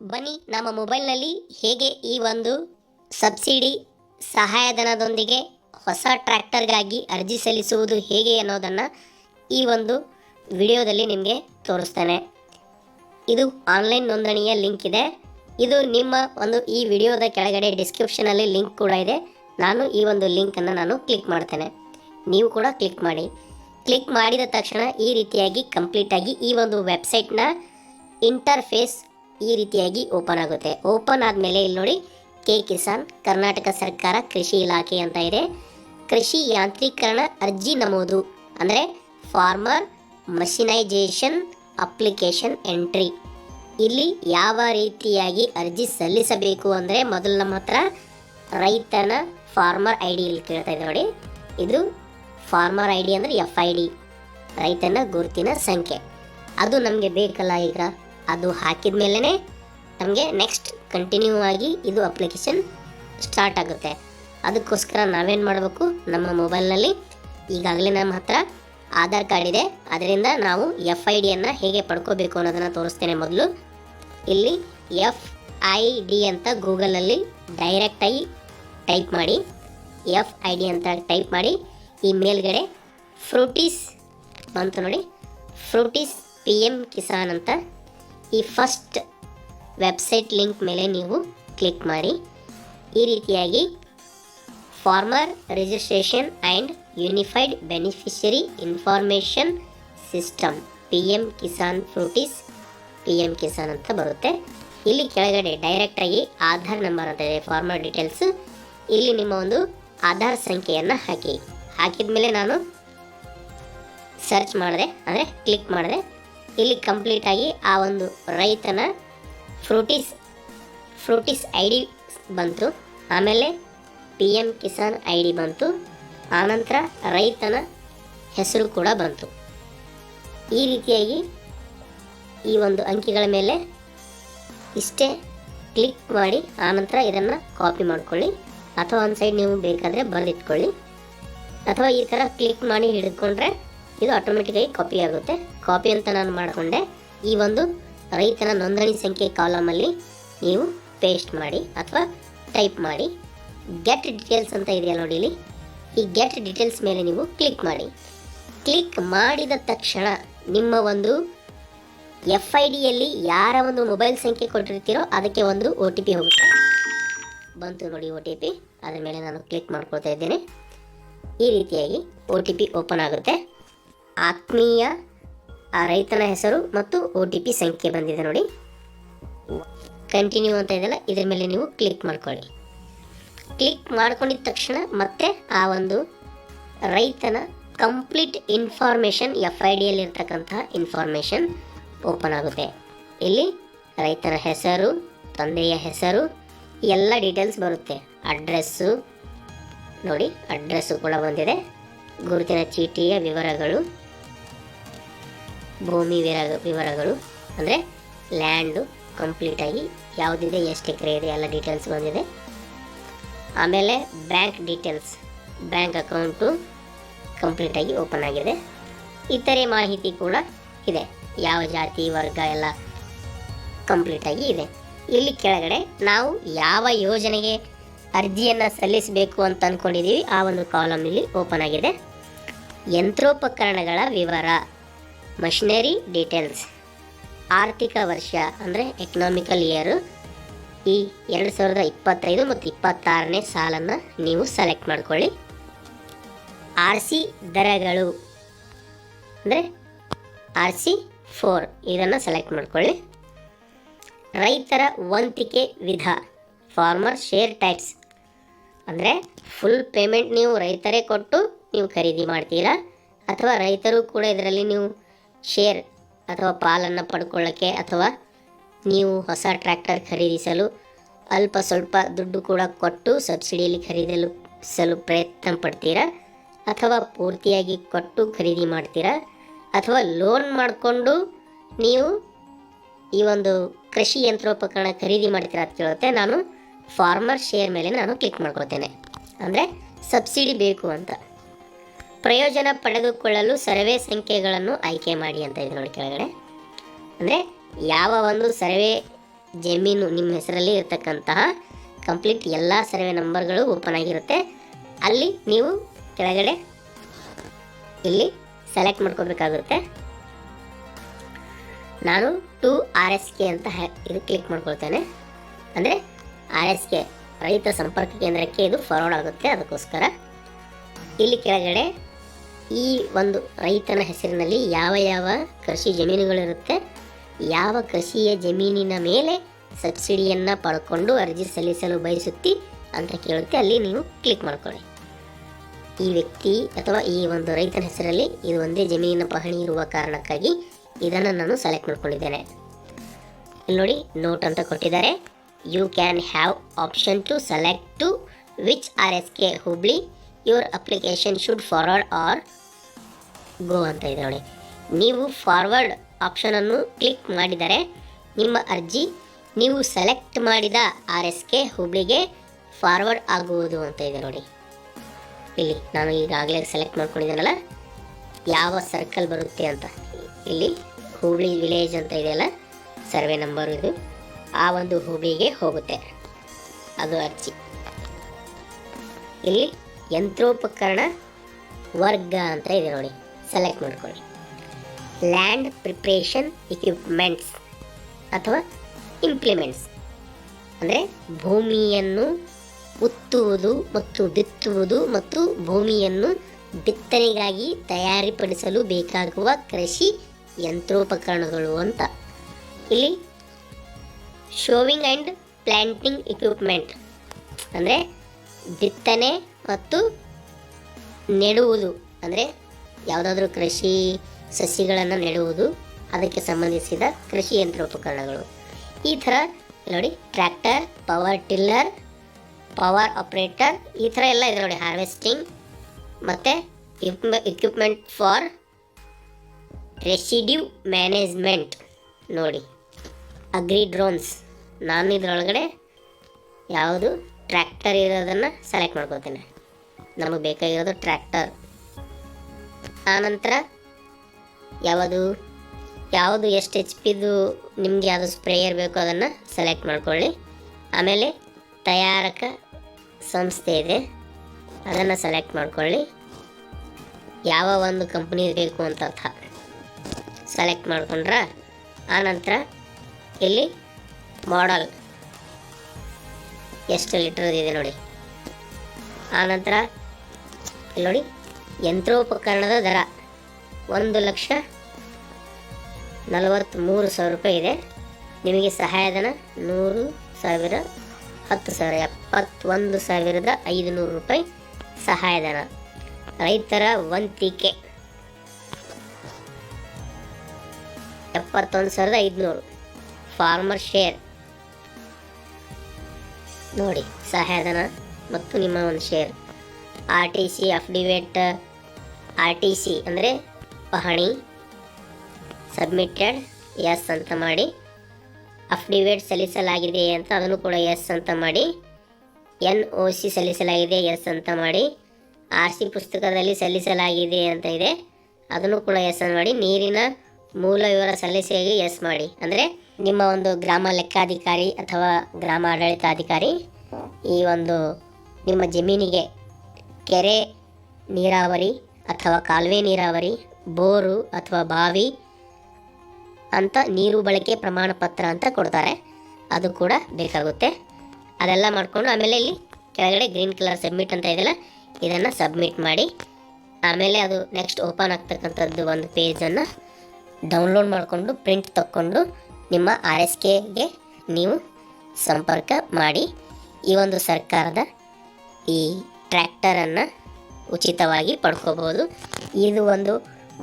ಬನ್ನಿ, ನಮ್ಮ ಮೊಬೈಲ್ನಲ್ಲಿ ಹೇಗೆ ಈ ಒಂದು ಸಬ್ಸಿಡಿ ಸಹಾಯಧನದೊಂದಿಗೆ ಹೊಸ ಟ್ರ್ಯಾಕ್ಟರ್ಗಾಗಿ ಅರ್ಜಿ ಸಲ್ಲಿಸುವುದು ಹೇಗೆ ಅನ್ನೋದನ್ನು ಈ ಒಂದು ವಿಡಿಯೋದಲ್ಲಿ ನಿಮಗೆ ತೋರಿಸ್ತೇನೆ. ಇದು ಆನ್ಲೈನ್ ನೋಂದಣಿಯ ಲಿಂಕ್ ಇದೆ. ಇದು ನಿಮ್ಮ ಒಂದು ಈ ವಿಡಿಯೋದ ಕೆಳಗಡೆ ಡಿಸ್ಕ್ರಿಪ್ಷನಲ್ಲಿ ಲಿಂಕ್ ಕೂಡ ಇದೆ. ನಾನು ಈ ಒಂದು ಲಿಂಕನ್ನು ನಾನು ಕ್ಲಿಕ್ ಮಾಡ್ತೇನೆ. ನೀವು ಕೂಡ ಕ್ಲಿಕ್ ಮಾಡಿ. ಕ್ಲಿಕ್ ಮಾಡಿದ ತಕ್ಷಣ ಈ ರೀತಿಯಾಗಿ ಕಂಪ್ಲೀಟಾಗಿ ಈ ಒಂದು ವೆಬ್ಸೈಟ್ನ ಇಂಟರ್ಫೇಸ್ ಈ ರೀತಿಯಾಗಿ ಓಪನ್ ಆಗುತ್ತೆ. ಓಪನ್ ಆದಮೇಲೆ ಇಲ್ಲಿ ನೋಡಿ ಕೆ ಕಿಸಾನ್, ಕರ್ನಾಟಕ ಸರ್ಕಾರ ಕೃಷಿ ಇಲಾಖೆ ಅಂತ ಇದೆ. ಕೃಷಿ ಯಾಂತ್ರೀಕರಣ ಅರ್ಜಿ ನಮೂದು. ಅಂದರೆ ಫಾರ್ಮರ್ ಮಷಿನೈಜೇಷನ್ ಅಪ್ಲಿಕೇಶನ್ ಎಂಟ್ರಿ ಇಲ್ಲಿ ಯಾವ ರೀತಿಯಾಗಿ ಅರ್ಜಿ ಸಲ್ಲಿಸಬೇಕು ಅಂದರೆ ಮೊದಲು ನಮ್ಮ ಹತ್ರ ರೈತನ ಫಾರ್ಮರ್ ಐ ಡಿ ಇಲ್ಲಿ ಕೇಳ್ತಾ ಇದೆ ನೋಡಿ. ಇದು ಫಾರ್ಮರ್ ಐ ಡಿ ಅಂದರೆ ಎಫ್ ಐ ಡಿ ರೈತನ ಗುರುತಿನ ಸಂಖ್ಯೆ. ಅದು ನಮಗೆ ಬೇಕಲ್ಲ ಈಗ ಅದು ಹಾಕಿದ ಮೇಲೇ ನಮಗೆ ನೆಕ್ಸ್ಟ್ ಕಂಟಿನ್ಯೂ ಆಗಿ ಇದು ಅಪ್ಲಿಕೇಶನ್ ಸ್ಟಾರ್ಟ್ ಆಗುತ್ತೆ. ಅದಕ್ಕೋಸ್ಕರ ನಾವೇನು ಮಾಡಬೇಕು? ನಮ್ಮ ಮೊಬೈಲ್ನಲ್ಲಿ ಈಗಾಗಲೇ ನಮ್ಮ ಹತ್ರ ಆಧಾರ್ ಕಾರ್ಡ್ ಇದೆ. ಅದರಿಂದ ನಾವು ಎಫ್ ಐ ಡಿಯನ್ನು ಹೇಗೆ ಪಡ್ಕೋಬೇಕು ಅನ್ನೋದನ್ನು ತೋರಿಸ್ತೇನೆ ಮೊದಲು. ಇಲ್ಲಿ ಎಫ್ ಐ ಡಿ ಅಂತ ಗೂಗಲಲ್ಲಿ ಡೈರೆಕ್ಟಾಗಿ ಟೈಪ್ ಮಾಡಿ. ಎಫ್ ಐ ಡಿ ಅಂತ ಟೈಪ್ ಮಾಡಿ. ಈ ಮೇಲ್ಗಡೆ ಫ್ರೂಟೀಸ್ ಬಂತು ನೋಡಿ. ಫ್ರೂಟೀಸ್ ಪಿ ಎಂ ಕಿಸಾನ್ ಅಂತ ಈ ಫಸ್ಟ್ ವೆಬ್ಸೈಟ್ ಲಿಂಕ್ ಮೇಲೆ ನೀವು ಕ್ಲಿಕ್ ಮಾಡಿ. ಈ ರೀತಿಯಾಗಿ farmer registration and unified beneficiary information system P M Kisan FRUITS P M Kisan ಅಂತ ಬರುತ್ತೆ. ಇಲ್ಲಿ ಕೆಳಗಡೆ ಡೈರೆಕ್ಟಾಗಿ ಆಧಾರ್ ನಂಬರ್ ಅಂತ ಇದೆ ಫಾರ್ಮರ್ ಡೀಟೇಲ್ಸ್ ಇಲ್ಲಿ ನಿಮ್ಮ ಒಂದು ಆಧಾರ್ ಸಂಖ್ಯೆಯನ್ನು ಹಾಕಿ. ಹಾಕಿದ ಮೇಲೆ ನಾನು ಸರ್ಚ್ ಮಾಡಿದೆ, ಅಂದರೆ ಕ್ಲಿಕ್ ಮಾಡಿದೆ. ಇಲ್ಲಿ ಕಂಪ್ಲೀಟ್ ಆಗಿ ಆ ಒಂದು ರೈತನ ಫ್ರೂಟೀಸ್ ಫ್ರೂಟೀಸ್ ಐ ಡಿ ಬಂತು. ಆಮೇಲೆ P M Kisan I D ಬಂತು. ಆನಂತರ ರೈತನ ಹೆಸರು ಕೂಡ ಬಂತು. ಈ ರೀತಿಯಾಗಿ ಈ ಒಂದು ಅಂಕಿಗಳ ಮೇಲೆ ಇಷ್ಟೇ ಕ್ಲಿಕ್ ಮಾಡಿ ಆನಂತರ ಇದನ್ನು ಕಾಪಿ ಮಾಡ್ಕೊಳ್ಳಿ. ಅಥವಾ ಒಂದು ಸೈಡ್ ನೀವು ಬೇಕಾದರೆ ಬರೆದಿಟ್ಕೊಳ್ಳಿ. ಅಥವಾ ಈ ಥರ ಕ್ಲಿಕ್ ಮಾಡಿ ಹಿಡಿದುಕೊಂಡ್ರೆ ಇದು ಆಟೋಮೆಟಿಕಾಗಿ ಕಾಪಿ ಆಗುತ್ತೆ. ಕಾಪಿ ಅಂತ ನಾನು ಮಾಡಿಕೊಂಡೆ. ಈ ಒಂದು ರೈತನ ನೋಂದಣಿ ಸಂಖ್ಯೆ ಕಾಲಮಲ್ಲಿ ನೀವು ಪೇಸ್ಟ್ ಮಾಡಿ ಅಥವಾ ಟೈಪ್ ಮಾಡಿ. ಗೆಟ್ ಡೀಟೇಲ್ಸ್ ಅಂತ ಇದೆಯಾ ನೋಡಿ ಇಲ್ಲಿ. ಈ ಗೆಟ್ ಡೀಟೇಲ್ಸ್ ಮೇಲೆ ನೀವು ಕ್ಲಿಕ್ ಮಾಡಿ. ಕ್ಲಿಕ್ ಮಾಡಿದ ತಕ್ಷಣ ನಿಮ್ಮ ಒಂದು ಎಫ್ ಐ ಡಿಯಲ್ಲಿ ಯಾರ ಒಂದು ಮೊಬೈಲ್ ಸಂಖ್ಯೆ ಕೊಟ್ಟಿರ್ತೀರೋ ಅದಕ್ಕೆ ಒಂದು ಒ ಟಿ ಪಿ ಹೋಗುತ್ತೆ. ಬಂತು ನೋಡಿ ಒ ಟಿ ಪಿ ಅದರ ಮೇಲೆ ನಾನು ಕ್ಲಿಕ್ ಮಾಡ್ಕೊಳ್ತಾ ಇದ್ದೇನೆ. ಈ ರೀತಿಯಾಗಿ ಒ ಟಿ ಪಿ ಓಪನ್ ಆಗುತ್ತೆ. ಆತ್ಮೀಯ ಆ ರೈತನ ಹೆಸರು ಮತ್ತು ಒ ಟಿ ಪಿ ಸಂಖ್ಯೆ ಬಂದಿದೆ ನೋಡಿ. ಕಂಟಿನ್ಯೂ ಅಂತ ಇದೆಯಲ್ಲ, ಇದ್ರ ಮೇಲೆ ನೀವು ಕ್ಲಿಕ್ ಮಾಡ್ಕೊಳ್ಳಿ. ಕ್ಲಿಕ್ ಮಾಡ್ಕೊಂಡಿದ ತಕ್ಷಣ ಮತ್ತೆ ಆ ಒಂದು ರೈತನ ಕಂಪ್ಲೀಟ್ ಇನ್ಫಾರ್ಮೇಷನ್ ಎಫ್ ಐ ಡಿಯಲ್ಲಿ ಇರ್ತಕ್ಕಂತಹ ಇನ್ಫಾರ್ಮೇಷನ್ ಓಪನ್ ಆಗುತ್ತೆ. ಇಲ್ಲಿ ರೈತನ ಹೆಸರು, ತಂದೆಯ ಹೆಸರು, ಎಲ್ಲ ಡೀಟೇಲ್ಸ್ ಬರುತ್ತೆ. ಅಡ್ರೆಸ್ಸು ನೋಡಿ ಅಡ್ರೆಸ್ಸು ಕೂಡ ಬಂದಿದೆ. ಗುರುತಿನ ಚೀಟಿಯ ವಿವರಗಳು ಭೂಮಿ ವಿರ ವಿವರಗಳು, ಅಂದರೆ ಲ್ಯಾಂಡು ಕಂಪ್ಲೀಟಾಗಿ ಯಾವುದಿದೆ, ಎಷ್ಟು ಎಕರೆ ಇದೆ, ಎಲ್ಲ ಡೀಟೇಲ್ಸ್ ಬಂದಿದೆ. ಆಮೇಲೆ ಬ್ಯಾಂಕ್ ಡೀಟೇಲ್ಸ್ ಬ್ಯಾಂಕ್ ಅಕೌಂಟು ಕಂಪ್ಲೀಟಾಗಿ ಓಪನ್ ಆಗಿದೆ. ಇತರೆ ಮಾಹಿತಿ ಕೂಡ ಇದೆ. ಯಾವ ಜಾತಿ, ವರ್ಗ ಎಲ್ಲ ಕಂಪ್ಲೀಟಾಗಿ ಇದೆ. ಇಲ್ಲಿ ಕೆಳಗಡೆ ನಾವು ಯಾವ ಯೋಜನೆಗೆ ಅರ್ಜಿಯನ್ನು ಸಲ್ಲಿಸಬೇಕು ಅಂತ ಅಂದ್ಕೊಂಡಿದ್ದೀವಿ ಆ ಒಂದು ಕಾಲಮ್ ಇಲ್ಲಿ ಓಪನ್ ಆಗಿದೆ. ಯಂತ್ರೋಪಕರಣಗಳ ವಿವರ. Machinery details. ಆರ್ಥಿಕ ವರ್ಷ ಅಂದರೆ ಎಕನಾಮಿಕಲ್ ಇಯರು ಈ ಎರಡು ಸಾವಿರದ ಇಪ್ಪತ್ತೈದು ಮತ್ತು ಇಪ್ಪತ್ತಾರನೇ ಸಾಲನ್ನು ನೀವು ಸೆಲೆಕ್ಟ್ ಮಾಡ್ಕೊಳ್ಳಿ. ಆರ್ ಸಿ ದರಗಳು ಅಂದರೆ ಆರ್ ಸಿ ಫೋರ್ ಇದನ್ನು ಸೆಲೆಕ್ಟ್ ಮಾಡ್ಕೊಳ್ಳಿ. ರೈತರ ವಂತಿಕೆ ವಿಧ ಫಾರ್ಮರ್ ಶೇರ್ ಟ್ಯಾಕ್ಸ್ ಅಂದರೆ ಫುಲ್ ಪೇಮೆಂಟ್ ನೀವು ರೈತರೇ ಕೊಟ್ಟು ನೀವು ಖರೀದಿ ಮಾಡ್ತೀರಾ? ಅಥವಾ ರೈತರು ಕೂಡ ಇದರಲ್ಲಿ ನೀವು ಶೇರ್ ಅಥವಾ ಪಾಲನ್ನು ಪಡ್ಕೊಳ್ಳೋಕ್ಕೆ ಅಥವಾ ನೀವು ಹೊಸ ಟ್ರ್ಯಾಕ್ಟರ್ ಖರೀದಿಸಲು ಅಲ್ಪ ಸ್ವಲ್ಪ ದುಡ್ಡು ಕೂಡ ಕೊಟ್ಟು ಸಬ್ಸಿಡಿಯಲ್ಲಿ ಖರೀದಿಸಲು ಸಲು ಪ್ರಯತ್ನ ಪಡ್ತೀರಾ? ಅಥವಾ ಪೂರ್ತಿಯಾಗಿ ಕೊಟ್ಟು ಖರೀದಿ ಮಾಡ್ತೀರಾ? ಅಥವಾ ಲೋನ್ ಮಾಡಿಕೊಂಡು ನೀವು ಈ ಒಂದು ಕೃಷಿ ಯಂತ್ರೋಪಕರಣ ಖರೀದಿ ಮಾಡ್ತೀರಾ ಅಂತ ಕೇಳುತ್ತೆ ನಾನು ಫಾರ್ಮರ್ ಶೇರ್ ಮೇಲೆ ನಾನು ಕ್ಲಿಕ್ ಮಾಡ್ಕೊಳ್ತೇನೆ. ಅಂದರೆ ಸಬ್ಸಿಡಿ ಬೇಕು ಅಂತ. ಪ್ರಯೋಜನ ಪಡೆದುಕೊಳ್ಳಲು ಸರ್ವೆ ಸಂಖ್ಯೆಗಳನ್ನು ಆಯ್ಕೆ ಮಾಡಿ ಅಂತ ಇದೆ ನೋಡಿ ಕೆಳಗಡೆ. ಅಂದರೆ ಯಾವ ಒಂದು ಸರ್ವೆ ಜಮೀನು ನಿಮ್ಮ ಹೆಸರಲ್ಲಿ ಇರತಕ್ಕಂತಹ ಕಂಪ್ಲೀಟ್ ಎಲ್ಲ ಸರ್ವೆ ನಂಬರ್ಗಳು ಓಪನ್ ಆಗಿರುತ್ತೆ. ಅಲ್ಲಿ ನೀವು ಕೆಳಗಡೆ ಇಲ್ಲಿ ಸೆಲೆಕ್ಟ್ ಮಾಡ್ಕೋಬೇಕಾಗುತ್ತೆ. ನಾನು ಟು ಆರ್ ಎಸ್ ಕೆ ಅಂತ ಇದು ಕ್ಲಿಕ್ ಮಾಡ್ಕೊಳ್ತೇನೆ. ಅಂದರೆ ಆರ್ ಎಸ್ ಕೆ ರೈತ ಸಂಪರ್ಕ ಕೇಂದ್ರಕ್ಕೆ ಇದು ಫಾರ್ವರ್ಡ್ ಆಗುತ್ತೆ ಅದಕ್ಕೋಸ್ಕರ. ಇಲ್ಲಿ ಕೆಳಗಡೆ ಈ ಒಂದು ರೈತನ ಹೆಸರಿನಲ್ಲಿ ಯಾವ ಯಾವ ಕೃಷಿ ಜಮೀನುಗಳಿರುತ್ತೆ, ಯಾವ ಕೃಷಿಯ ಜಮೀನಿನ ಮೇಲೆ ಸಬ್ಸಿಡಿಯನ್ನು ಪಡ್ಕೊಂಡು ಅರ್ಜಿ ಸಲ್ಲಿಸಲು ಬಯಸುತ್ತಿ ಅಂತ ಕೇಳುತ್ತೆ, ಅಲ್ಲಿ ನೀವು ಕ್ಲಿಕ್ ಮಾಡ್ಕೊಳ್ಳಿ. ಈ ವ್ಯಕ್ತಿ ಅಥವಾ ಈ ಒಂದು ರೈತನ ಹೆಸರಲ್ಲಿ ಇದು ಒಂದೇ ಜಮೀನಿನ ಪಹಣಿ ಇರುವ ಕಾರಣಕ್ಕಾಗಿ ಇದನ್ನು ನಾನು ಸೆಲೆಕ್ಟ್ ಮಾಡ್ಕೊಂಡಿದ್ದೇನೆ. ಇಲ್ಲಿ ನೋಡಿ, ನೋಟ್ ಅಂತ ಕೊಟ್ಟಿದ್ದಾರೆ. You can have option to select to which R S K Hubli your application should forward or go ಅಂತ ಇದೆ ನೋಡಿ. ನೀವು ಫಾರ್ವರ್ಡ್ ಆಪ್ಷನನ್ನು ಕ್ಲಿಕ್ ಮಾಡಿದರೆ ನಿಮ್ಮ ಅರ್ಜಿ ನೀವು ಸೆಲೆಕ್ಟ್ ಮಾಡಿದ ಆರ್ ಎಸ್ ಕೆ ಹುಬ್ಳಿಗೆ ಫಾರ್ವರ್ಡ್ ಆಗುವುದು ಅಂತ ಇದೆ ನೋಡಿ. ಇಲ್ಲಿ ನಾನು ಈಗಾಗಲೇ ಸೆಲೆಕ್ಟ್ ಮಾಡ್ಕೊಂಡಿದ್ದೀನಲ್ಲ? ಯಾವ ಸರ್ಕಲ್ ಬರುತ್ತೆ ಅಂತ. ಇಲ್ಲಿ ಹುಬ್ಳಿ ವಿಲೇಜ್ ಅಂತ ಇದೆಯಲ್ಲ? ಸರ್ವೆ ನಂಬರ್ ಇದು. ಆ ಒಂದು ಹುಬ್ಳಿಗೆ ಹೋಗುತ್ತೆ. ಅದು ಅರ್ಜಿ. ಇಲ್ಲಿ ಯಂತ್ರೋಪಕರಣ ವರ್ಗ ಅಂತ ಇದೆ ನೋಡಿ. ಸೆಲೆಕ್ಟ್ ಮಾಡ್ಕೊಳ್ಳಿ ಲ್ಯಾಂಡ್ ಪ್ರಿಪ್ರೇಷನ್ ಇಕ್ವಿಪ್ಮೆಂಟ್ಸ್ ಅಥವಾ ಇಂಪ್ಲಿಮೆಂಟ್ಸ್ ಅಂದರೆ ಭೂಮಿಯನ್ನು ಉತ್ತುವುದು ಮತ್ತು ಬಿತ್ತುವುದು ಮತ್ತು ಭೂಮಿಯನ್ನು ಬಿತ್ತನೆಗಾಗಿ ತಯಾರಿಪಡಿಸಲು ಬೇಕಾಗುವ ಕೃಷಿ ಯಂತ್ರೋಪಕರಣಗಳು ಅಂತ. ಇಲ್ಲಿ ಶೋವಿಂಗ್ ಆ್ಯಂಡ್ ಪ್ಲ್ಯಾಂಟಿಂಗ್ ಇಕ್ವಿಪ್ಮೆಂಟ್ ಅಂದರೆ ಬಿತ್ತನೆ ಮತ್ತು ನೆಡುವುದು ಅಂದರೆ ಯಾವುದಾದ್ರೂ ಕೃಷಿ ಸಸಿಗಳನ್ನು ನೆಡುವುದು, ಅದಕ್ಕೆ ಸಂಬಂಧಿಸಿದ ಕೃಷಿ ಯಂತ್ರೋಪಕರಣಗಳು. ಈ ಥರ ನೋಡಿ, tractor, power tiller, power operator, ಈ ಥರ ಎಲ್ಲ ಇದೆ ನೋಡಿ, ಹಾರ್ವೆಸ್ಟಿಂಗ್ ಮತ್ತು ಇಕ್ವಿಪ್ಮೆಂಟ್ ಫಾರ್ ರೆಸಿಡ್ಯೂ ಮ್ಯಾನೇಜ್ಮೆಂಟ್ ನೋಡಿ. ಅಗ್ರಿ ಡ್ರೋನ್ಸ್ ನಾನು ಇದರೊಳಗಡೆ ಯಾವುದು ಟ್ರ್ಯಾಕ್ಟರ್ ಇರೋದನ್ನು ಸೆಲೆಕ್ಟ್ ಮಾಡ್ಕೋತೇನೆ ನಮಗೆ ಬೇಕಾಗಿರೋದು ಟ್ರ್ಯಾಕ್ಟರ್ ಆನಂತರ ಯಾವುದು? ಯಾವುದು ಎಷ್ಟು ಎಚ್ ಪಿದು ನಿಮಗೆ ಯಾವುದು ಸ್ಪ್ರೇಯರ್ ಬೇಕೋ ಅದನ್ನು ಸೆಲೆಕ್ಟ್ ಮಾಡ್ಕೊಳ್ಳಿ. ಆಮೇಲೆ ತಯಾರಕ ಸಂಸ್ಥೆ ಇದೆ. ಅದನ್ನು ಸೆಲೆಕ್ಟ್ ಮಾಡ್ಕೊಳ್ಳಿ. ಯಾವ ಒಂದು ಕಂಪ್ನಿ ಬೇಕು ಅಂತ ಸೆಲೆಕ್ಟ್ ಮಾಡ್ಕೊಂಡ್ರ ಆನಂತರ ಇಲ್ಲಿ ಮಾಡಲ್ ಎಷ್ಟು ಲೀಟರ್ ಇದೆ ನೋಡಿ. ಆನಂತರ ಇಲ್ಲಿ ನೋಡಿ. ಯಂತ್ರೋಪಕರಣದ ದರ. ಒಂದು ಲಕ್ಷ ನಲವತ್ತ್ಮೂರು ಸಾವಿರ ರೂಪಾಯಿ ಇದೆ. ನಿಮಗೆ ಸಹಾಯಧನ ನೂರು ಸಾವಿರ, ಹತ್ತು ಸಾವಿರ, ಎಪ್ಪತ್ತೊಂದು ಸಾವಿರದ ಐದುನೂರು ರೂಪಾಯಿ ಸಹಾಯಧನ. ರೈತರ ವಂತಿಕೆ. ಎಪ್ಪತ್ತೊಂದು ಸಾವಿರದ ಐದುನೂರು. Farmer share. ನೋಡಿ, ಸಹಾಯಧನ ಮತ್ತು ನಿಮ್ಮ ಒಂದು share. R T C, affidavit R T C ಅಂದರೆ ಪಹಣಿ, ಸಬ್ಮಿಟೆಡ್, ಎಸ್ ಅಂತ ಮಾಡಿ, ಅಫಿಡವಿಟ್ ಸಲ್ಲಿಸಲಾಗಿದೆ ಅಂತ ಅದನ್ನು ಕೂಡ ಎಸ್ ಅಂತ ಮಾಡಿ, ಎನ್ ಒ ಸಿ ಸಲ್ಲಿಸಲಾಗಿದೆ, ಎಸ್ ಅಂತ ಮಾಡಿ, ಆರ್ ಸಿ ಪುಸ್ತಕದಲ್ಲಿ ಸಲ್ಲಿಸಲಾಗಿದೆ ಅಂತ ಇದೆ. ಅದನ್ನು ಕೂಡ ಎಸ್ ಅಂತ ಮಾಡಿ, ನೀರಿನ ಮೂಲ ವಿವರ ಸಲ್ಲಿಸಿಯಾಗಿ ಎಸ್ ಮಾಡಿ. ಅಂದರೆ ನಿಮ್ಮ ಒಂದು ಗ್ರಾಮ ಲೆಕ್ಕಾಧಿಕಾರಿ ಅಥವಾ ಗ್ರಾಮ ಆಡಳಿತಾಧಿಕಾರಿ ಈ ಒಂದು ನಿಮ್ಮ ಜಮೀನಿಗೆ ಕೆರೆ ನೀರಾವರಿ ಅಥವಾ ಕಾಲುವೆ ನೀರಾವರಿ, ಬೋರು ಅಥವಾ ಬಾವಿ ಅಂತ ನೀರು ಬಳಕೆ ಪ್ರಮಾಣ ಪತ್ರ ಅಂತ ಕೊಡ್ತಾರೆ. ಅದು ಕೂಡ ಬೇಕಾಗುತ್ತೆ. ಅದೆಲ್ಲ ಮಾಡಿಕೊಂಡು ಆಮೇಲೆ ಇಲ್ಲಿ ಕೆಳಗಡೆ ಗ್ರೀನ್ ಕಲರ್ ಸಬ್ಮಿಟ್ ಅಂತ ಇದೆಯಲ್ಲ, ಇದನ್ನು ಸಬ್ಮಿಟ್ ಮಾಡಿ ಆಮೇಲೆ ಅದು ನೆಕ್ಸ್ಟ್ ಓಪನ್ ಆಗ್ತಕ್ಕಂಥದ್ದು ಒಂದು ಪೇಜನ್ನು ಡೌನ್ಲೋಡ್ ಮಾಡಿಕೊಂಡು ಪ್ರಿಂಟ್ ತಕ್ಕೊಂಡು ನಿಮ್ಮ ಆರ್ ಎಸ್ ಕೆಗೆ ನೀವು ಸಂಪರ್ಕ ಮಾಡಿ ಈ ಒಂದು ಸರ್ಕಾರದ ಈ ಟ್ರ್ಯಾಕ್ಟರನ್ನು ಉಚಿತವಾಗಿ ಪಡ್ಕೋಬಹುದು. ಇದು ಒಂದು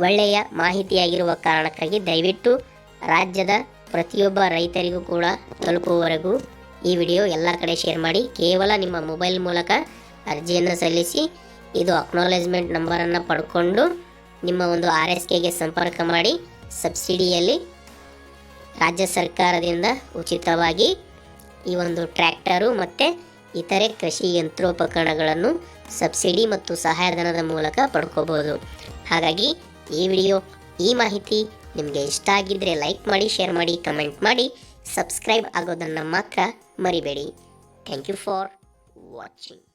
ಒಳ್ಳೆಯ ಮಾಹಿತಿಯಾಗಿರುವ ಕಾರಣಕ್ಕಾಗಿ ದಯವಿಟ್ಟು ರಾಜ್ಯದ ಪ್ರತಿಯೊಬ್ಬ ರೈತರಿಗೂ ಕೂಡ ತಲುಪುವವರೆಗೂ ಈ ವಿಡಿಯೋ ಎಲ್ಲ ಕಡೆ ಶೇರ್ ಮಾಡಿ. ಕೇವಲ ನಿಮ್ಮ ಮೊಬೈಲ್ ಮೂಲಕ ಅರ್ಜಿಯನ್ನು ಸಲ್ಲಿಸಿ, ಇದು ಅಕ್ನಾಲೇಜ್ಮೆಂಟ್ ನಂಬರನ್ನು ಪಡ್ಕೊಂಡು ನಿಮ್ಮ ಒಂದು ಆರ್ ಎಸ್ ಕೆಗೆ ಸಂಪರ್ಕ ಮಾಡಿ. ಸಬ್ಸಿಡಿಯಲ್ಲಿ ರಾಜ್ಯ ಸರ್ಕಾರದಿಂದ ಉಚಿತವಾಗಿ ಈ ಒಂದು ಟ್ರ್ಯಾಕ್ಟರು ಮತ್ತು ಇತರೆ ಕೃಷಿ ಯಂತ್ರೋಪಕರಣಗಳನ್ನು ಸಬ್ಸಿಡಿ ಮತ್ತು ಸಹಾಯಧನದ ಮೂಲಕ ಪಡ್ಕೋಬೋದು ಹಾಗಾಗಿ ಈ ವಿಡಿಯೋ, ಈ ಮಾಹಿತಿ ನಿಮಗೆ ಇಷ್ಟ ಆಗಿದ್ದರೆ ಲೈಕ್ ಮಾಡಿ, ಶೇರ್ ಮಾಡಿ, ಕಮೆಂಟ್ ಮಾಡಿ, ಸಬ್ಸ್ಕ್ರೈಬ್ ಆಗೋದನ್ನು ಮಾತ್ರ ಮರಿಬೇಡಿ. Thank you for watching.